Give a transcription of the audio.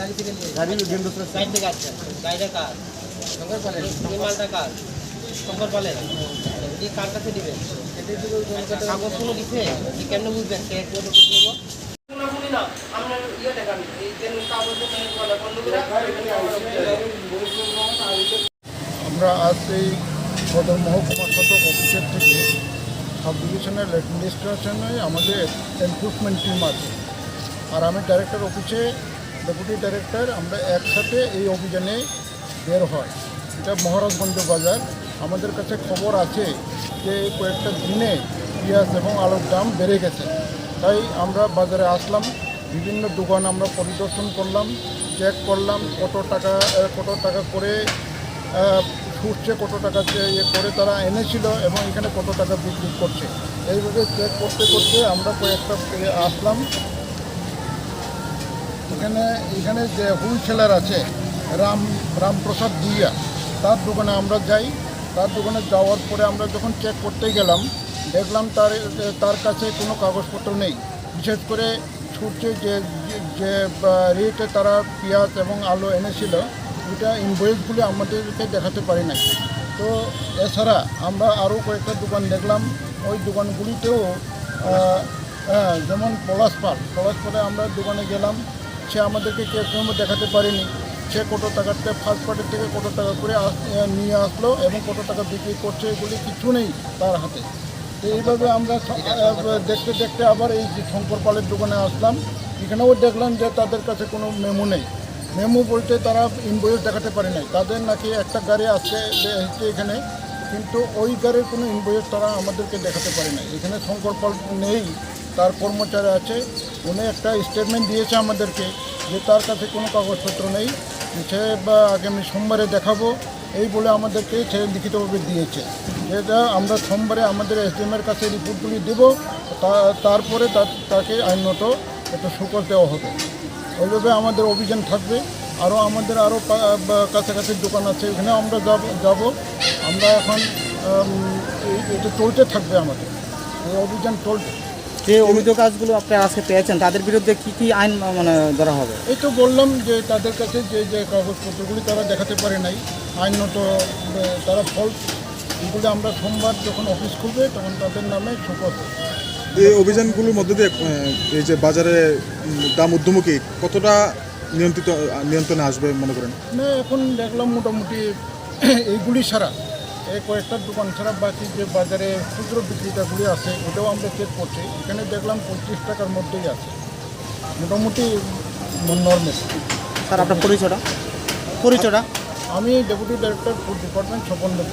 গাড়ি থেকে গাড়ি গাড়ি থেকে আসছে। গাড়িটা কার? শঙ্কর পালের। এই মালটা কার? শঙ্কর পালের। এই কার কাছে দিবেন কাগজ কোনো দিছে? বুঝবেন? ইয়ে দেখান এই যে কাগজ আমরা আজ এই সদর মহকুমা সদর অফিসের থেকে সাব ডিভিশনের অ্যাডমিনিস্ট্রেশনে আমাদের এনফোর্সমেন্ট টিম আছে। আর আমি ডাইরেক্টর অফিসে ডেপুটি ডাইরেক্টর আমরা একসাথে এই অভিযানে বের হয়। এটা মহারাজগঞ্জ বাজার। আমাদের কাছে খবর আছে যে কয়েকটা দিনে পেঁয়াজ এবং আলুর দাম বেড়ে গেছে। তাই আমরা বাজারে আসলাম, বিভিন্ন দোকান আমরা পরিদর্শন করলাম চেক করলাম, কত টাকা কত টাকা করে ছুটছে কত টাকা ইয়ে করে তারা এনেছিল এবং এখানে কত টাকা বিক্রি করছে। এইভাবে চেক করতে করতে আমরা কয়েকটা আসলাম। এখানে এখানে যে হোলসেলার আছে, রাম, রামপ্রসাদ ভুইয়া, তার দোকানে আমরা যাই। তার দোকানে যাওয়ার পরে আমরা যখন চেক করতে গেলাম, দেখলাম তার তার কাছে কোনো কাগজপত্র নেই। বিশেষ করে ছুটছে যে যে রেটে তারা পেঁয়াজ এবং আলু এনেছিল, ওইটা ইনভয়েসগুলি আমাদেরকে দেখাতে পারি নাই। তো এছাড়া আমরা আরও কয়েকটা দোকান দেখলাম। ওই দোকানগুলিতেও হ্যাঁ যেমন পলাশপাল পলাশপালে আমরা দোকানে গেলাম। সে আমাদেরকে মেমো দেখাতে পারেনি। সে কত টাকাতে ফার্স্ট পার্টির থেকে কত টাকা করে নিয়ে আসলো এবং কত টাকা বিক্রি করছে এগুলি কিছু নেই তার হাতে। তো এইভাবে আমরা দেখতে দেখতে আবার এই যে শঙ্কর পালের দোকানে আসলাম। এখানেও দেখলাম যে তাদের কাছে কোনো মেমো নেই। মেমো বলতে তারা ইনভয়েস দেখাতে পারে নাই। তাদের নাকি একটা গাড়ি আছে এসেছে এখানে, কিন্তু ওই গাড়ির কোনো ইনভয়েস তারা আমাদেরকে দেখাতে পারে না এখানে শঙ্কর পাল নেই। তার কর্মচারী আছে। উনি একটা স্টেটমেন্ট দিয়েছে আমাদেরকে যে তার কাছে কোনো কাগজপত্র নেই। সে বা আগামী সোমবারে দেখাবো। এই বলে আমাদেরকে সে লিখিতভাবে দিয়েছে। যেটা আমরা সোমবারে আমাদের এসডিএমের কাছে রিপোর্টগুলি দেব। তারপরে তাকে আইনত একটা সুকর দেওয়া হবে। ওইভাবে আমাদের অভিযান থাকবে। আরও আমাদের আরও কাছাকাছি দোকান আছে এখানে আমরা যাব যাব। আমরা এখন এটা চলতে থাকবে আমাদের। এই অভিযান চলবে। যে অভিযোগ কাজগুলো আপনি আজকে পেয়েছেন তাদের বিরুদ্ধে কি কি আইন মানে ধরা হবে? এই তো বললাম যে তাদের কাছে যে যে কাগজপত্রগুলি তারা দেখাতে পারে নাই আইনত আহ, তারা ফলস এগুলো আমরা সোমবার যখন অফিস খুলবে তখন তাদের নামে সুকর এই অভিযানগুলোর মধ্যে দিয়ে এই যে বাজারে দাম ঊর্ধ্বমুখী কতটা নিয়ন্ত্রিত নিয়ন্ত্রণে আসবে মনে করেন? না এখন দেখলাম মোটামুটি এইগুলি ছাড়া এই কয়েকটা দোকান ছাড়া বাকি যে বাজারে খুচরো বিক্রেতাগুলি আছে ওটাও আমরা চেক করছি। এখানে দেখলাম পঁচিশ টাকার মধ্যেই আছে। মোটামুটি নর্মেল স্যার আপনার পরিচয়টা? পরিচয়টা? আমি deputy director food department Swapan Deb